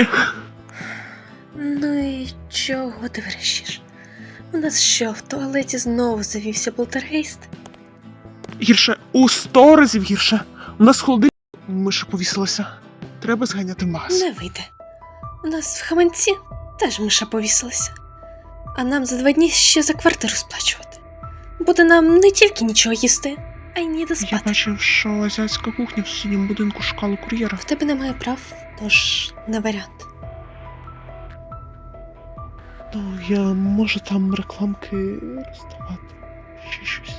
Ні! Ну і чого ти вирішиш? У нас що, в туалеті знову завівся полтергейст? Гірше, у сто разів гірше. У нас холодильник миша повісилася. Треба зганяти магаз. Не вийде. У нас в хаманці теж миша повісилася. А нам за два дні ще за квартиру сплачувати. Буде нам не тільки нічого їсти, а й ніде Я спати. бачив, що азіатська кухня в сусідньому будинку шукала кур'єра. В тебе немає прав, тож не варіант. Ну, я можу там рекламки роздавати. Ще щось.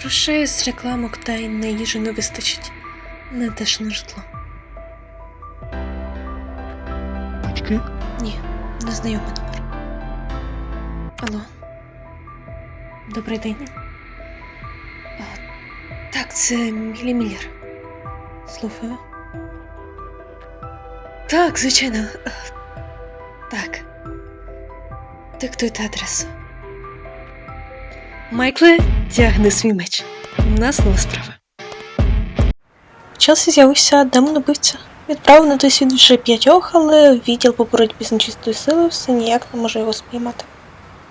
Грошей з рекламок та й на їжу не вистачить. Не теж на житло. Батьки? Ні, незнайомий номер. Алло. Добрий день. Це Мілі Міллер. Слухаю. Так, звичайно. Так. Диктуйте адресу. Майкле, тягни свій меч. У нас нова справа. В Челсі з'явився демон убивця. Відправив на той світ вже п'ятьох, але відділ по боротьбі з нечистою силою все ніяк не може його спіймати.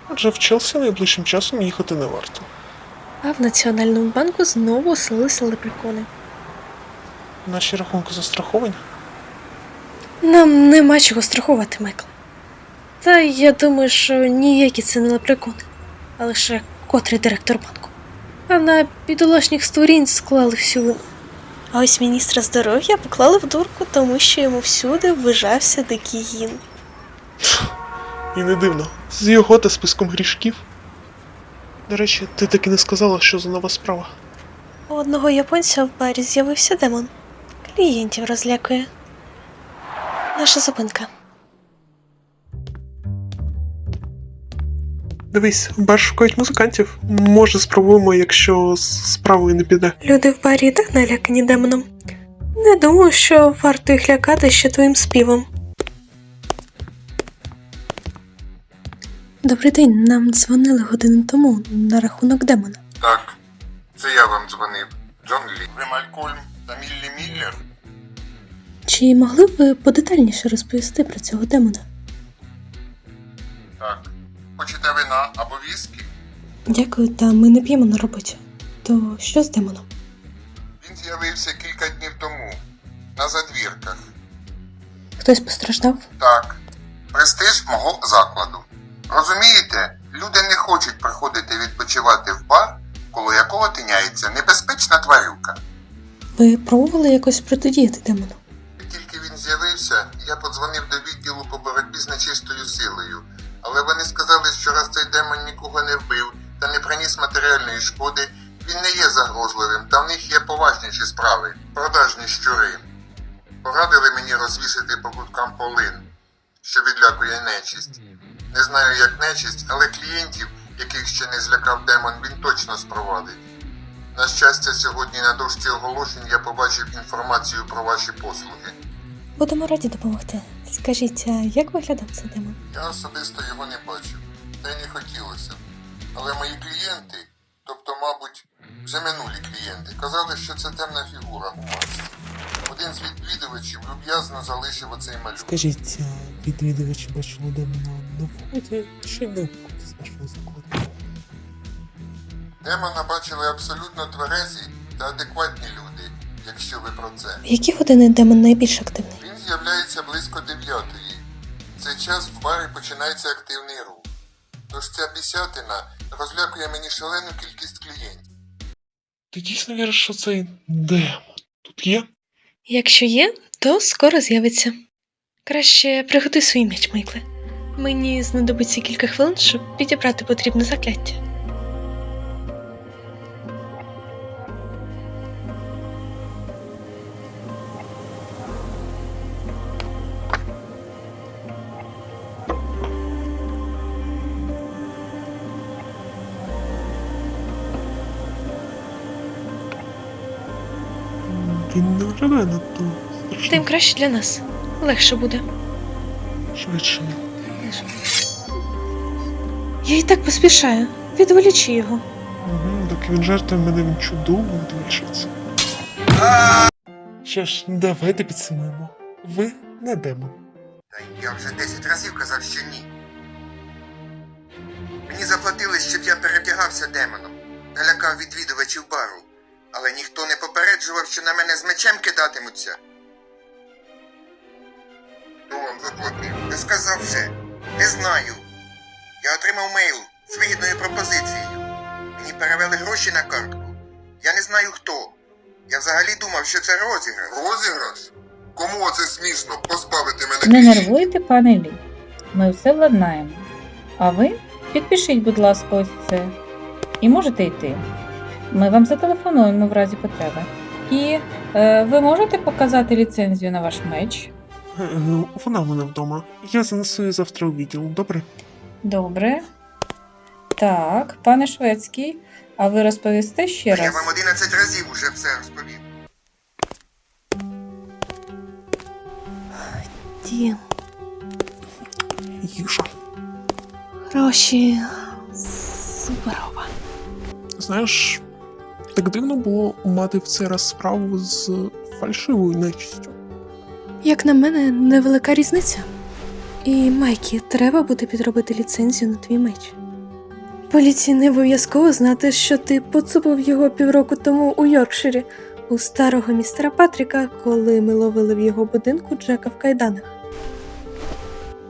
Отже, в Челсі найближчим часом їхати не варто. А в Національному банку знову оселилися лепрекони. Наші рахунки застраховані. Нам нема чого страхувати, Майкл. Та я думаю, що ніякі це не лепрекони, а лише котрий директор банку. А на бідолашніх створінь склали всю вину. А ось міністра здоров'я поклали в дурку, тому що йому всюди ввижався дикий гін. І не дивно. З його та списком грішків. До речі, ти таки не сказала, що за нова справа. У одного японця в барі з'явився демон. Клієнтів розлякує. Наша зупинка. Дивись, бар шукають музикантів. Може, спробуємо, якщо з справою не піде. Люди в барі і так налякані демоном. Не думаю, що варто їх лякати ще твоїм співом. Добрий день, нам дзвонили годину тому на рахунок демона. Так, це я вам дзвонив. Джон Лі. Ви Малькольм та Міллі Міллер? Чи могли б ви подетальніше розповісти про цього демона? Так. Хочете вина або віскі? Дякую, та ми не п'ємо на роботі. То що з демоном? Він з'явився кілька днів тому. На задвірках. Хтось постраждав? Так. Престиж мого закладу. Розумієте, люди не хочуть приходити відпочивати в бар, коло якого тиняється небезпечна тварюка. Ви пробували якось протидіяти демону? Як тільки він з'явився, я подзвонив до відділу по боротьбі з нечистою силою. Але вони сказали, що раз цей демон нікого не вбив та не приніс матеріальної шкоди, він не є загрозливим, та в них є поважніші справи продажні щури. Порадили мені розвісити по куткам полин, що відлякує нечисть. Не знаю, як нечисть, але клієнтів, яких ще не злякав демон, він точно спровадить. На щастя, сьогодні на дошці оголошень я побачив інформацію про ваші послуги. Будемо раді допомогти. Скажіть, а як виглядав цей демон? Я особисто його не бачив, та й не хотілося. Але мої клієнти, тобто, мабуть, вже минулі клієнти, казали, що це темна фігура у масці. Відвідувачів люб'язно залишив оцей малюнок. Скажіть, відвідувачі бачили демона на вході чи на вході з вашого закладу? Демона бачили абсолютно тверезі та адекватні люди, якщо ви про це. В які години демон найбільш активний? Він з'являється близько дев'ятої. В цей час в барі починається активний рух. Тож ця бісятина розлякує мені шалену кількість клієнтів. Ти дійсно віриш, що цей демон тут є? Якщо є, то скоро з'явиться. Краще приготуй свій м'яч, Майкле. Мені знадобиться кілька хвилин, щоб підібрати потрібне закляття. Він не виглядає надто страшно. Тим краще для нас. Легше буде. Швидше. Я і так поспішаю. Відволічи його. Угу, доки він жартує мене, він чудово відволічиться. Що ж, давайте підсумуємо. Ви не демон. Та я вже 10 разів казав, що ні. Мені заплатили, щоб я перевдягався демоном, налякав відвідувачів бару, але ніхто не попереджував, що на мене з мечем кидатимуться. Хто вам заплатив? Не сказав вже. Не знаю. Я отримав мейл з вигідною пропозицією. Мені перевели гроші на картку. Я не знаю хто. Я взагалі думав, що це розіграш. Розіграш? Кому оце смішно позбавити мене Не нервуйте, пане Лі. Ми все владнаємо. А ви підпишіть, будь ласка, ось це. І можете йти. Ми вам зателефонуємо в разі потреби. І е, ви можете показати ліцензію на ваш меч? Е, е, Вона в мене вдома. Я занесу її завтра у відділ, добре? Добре. Так, пане шведський, а ви розповісте ще Я раз? вам 11 разів уже все розповів. Дім, Їжа. гроші. Суперова. Знаєш, так дивно було мати в цей раз справу з фальшивою нечистю. Як на мене, невелика різниця. І Майкі, треба буде підробити ліцензію на твій меч. Поліції не обов'язково знати, що ти поцупив його півроку тому у Йоркширі, у старого містера Патріка, коли ми ловили в його будинку Джека в кайданах.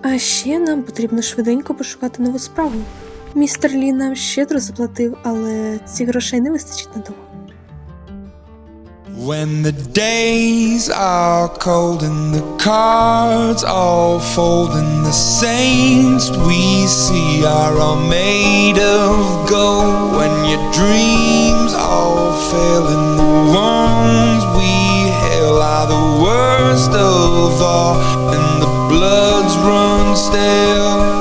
А ще нам потрібно швиденько пошукати нову справу. Містер Лі нам щедро заплатив, але цих грошей не вистачить надовго. When the days are cold and the cards all fold and the saints we see are all made of gold when your dreams all fail and the ones we hail are the worst of all and the bloods run stale